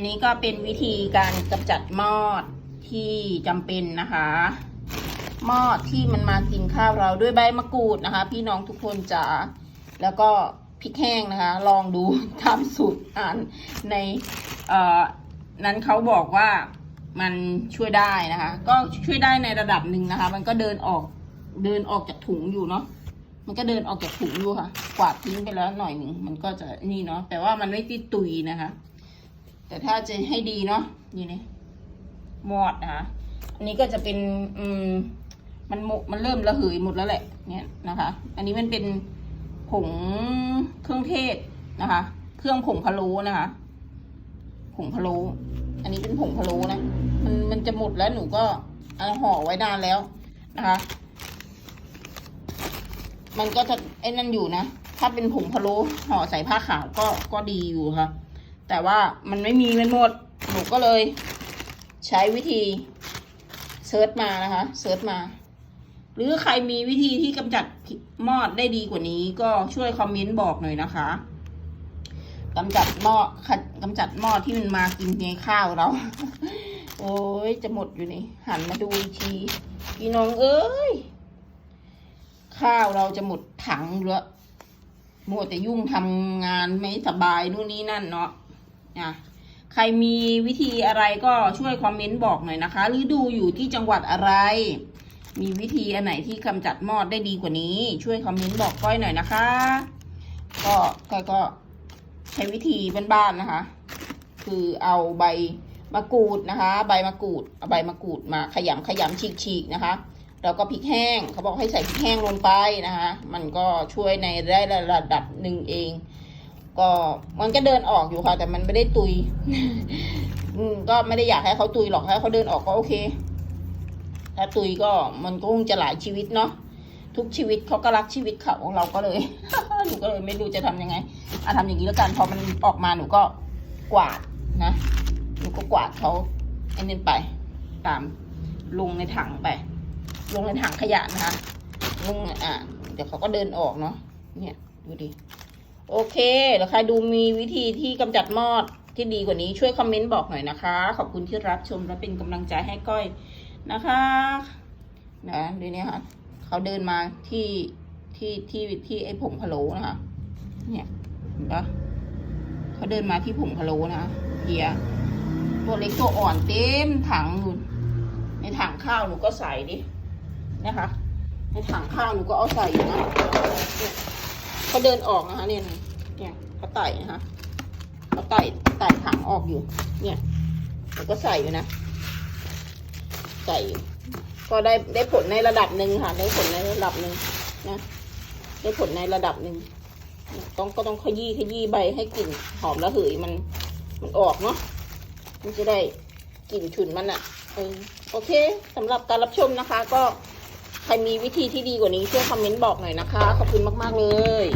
นนี้ก็เป็นวิธีการกำจัดมอดที่จำเป็นนะคะ มอดที่มันมากินข้าวเราด้วยใบมะกรูดนะคะ พี่น้องทุกคนจ๋าแล้วก็พริกแห้งนะคะ ลองดูตามสูตรอ่านในเอ่อนั้นเขาบอกว่ามันช่วยได้นะคะ ก็ช่วยได้ในระดับหนึ่งนะคะ มันก็เดินออกเดินออกจากถุงอยู่เนาะมันก็เดินออกจากถุงอยู่ค่ะ กวาดทิ้งไปแล้วหน่อยหนึ่งมันก็จะนี่เนาะแต่ว่ามันไม่ติดตุยนะคะ แต่ถ้าจะให้ดีเนาะนี่นี่หมอดนะคะอันนี้ก็จะเป็นอืมมันมมันเริ่มระเหยหมดแล้วแหละ เนี่ยนะคะ อันนี้มันเป็นผงเครื่องเทศนะคะ เครื่องผงพะโล้นะคะ ผงพะโล้อันนี้เป็นผงพะโล้นะ มันมันจะหมดแล้วหนูก็เอาห่อไว้นานแล้วนะคะ มันก็จะไอ้นั่นอยู่นะ ถ้าเป็นผงพะโล้ห่อใส่ผ้าขาวก็ก็ดีอยู่ค่ะ แต่ว่ามันไม่มีมันหมด หนูก็เลยใช้วิธีเซิร์ชมานะคะเซิร์ชมา หรือใครมีวิธีที่กำจัดมอดได้ดีกว่านี้ ก็ช่วยคอมเมนต์บอกหน่อยนะคะกำจัดมอดกำจัดมอดที่มันมากินในข้าวเรา โอ้ยจะหมดอยู่นี่ หันมาดูอีกทีพี่น้องเอ้ย ข้าวเราจะหมดถังแล้วมัวแต่ยุ่งทำงานไม่สบายนู่นนี่นั่นเนาะ อะใครมีวิธีอะไรก็ช่วยคอมเมนต์บอกหน่อยนะคะหรือดูอยู่ที่จังหวัดอะไร มีวิธีอันไหนที่กำจัดมอดได้ดีกว่านี้ ช่วยคอมเมนต์บอกก้อยหน่อยนะคะ ก็ก้อยก็ใช้วิธีบ้านๆนะคะ คือเอาใบมะกรูดนะคะ ใบมะกรูดเอาใบมะกรูดมาขยำขยำฉีกๆนะคะแล้วก็พริกแห้งเขาบอกให้ใส่พริกแห้งลงไปนะคะ มันก็ช่วยในได้ระดับหนึ่งเอง ก็มันก็เดินออกอยู่ค่ะ แต่มันไม่ได้ตุย อืมก็ไม่ได้อยากให้เขาตุยหรอกให้เขาเดินออกก็โอเค ถ้าตุยก็มันก็คงจะหลายชีวิตเนาะทุกชีวิตเขาก็รักชีวิตเขาเราก็เลยหนูก็เลยไม่รู้จะทำยังไงอะทำอย่างนี้แล้วกันพอมันออกมาหนูก็กวาดนะหนูก็กวาดเขาไอ้นี่ไป ตามลงในถังไป ลงในถังขยะนะคะลงอะเดี๋ยวเขาก็เดินออกเนาะเนี่ยดูดิ โอเคแล้วใครดูมีวิธีที่กำจัดมอดที่ดีกว่านี้ช่วยคอมเมนต์บอกหน่อยนะคะ ขอบคุณที่รับชมและเป็นกำลังใจให้ก้อยนะคะนะดูนี่ค่ะเขาเดินมาที่ที่ที่ที่ไอ้ผงพะโล้นะคะ เนี่ยเห็นปะเขาเดินมาที่ผงพะโล้นะคะเพียตัวเล็กตัวอ่อนเต็มถังนู่นในถังข้าวหนูก็ใส่ดินะคะ ในถังข้าวหนูก็เอาใส่อยู่นะ เขาเดินออกนะคะเนี่ยเนี่ยเขาไต่นะคะเขาไต่ไต่ถังออกอยู่ เนี่ยหนูก็ใส่อยู่นะ ใส่ก็ได้ได้ผลในระดับหนึ่งค่ะ ได้ผลในระดับหนึ่งนะ ได้ผลในระดับหนึ่งต้องก็ต้องขยี้ขยี้ใบให้กลิ่นหอมระเหยมันมันออกเนาะมันจะได้กลิ่นฉุนมันอะ่ะเออโอเคสำหรับการรับชมนะคะ ก็ ใครมีวิธีที่ดีกว่านี้ช่วยคอมเมนต์บอกหน่อยนะคะ ขอบคุณมาก ๆ เลย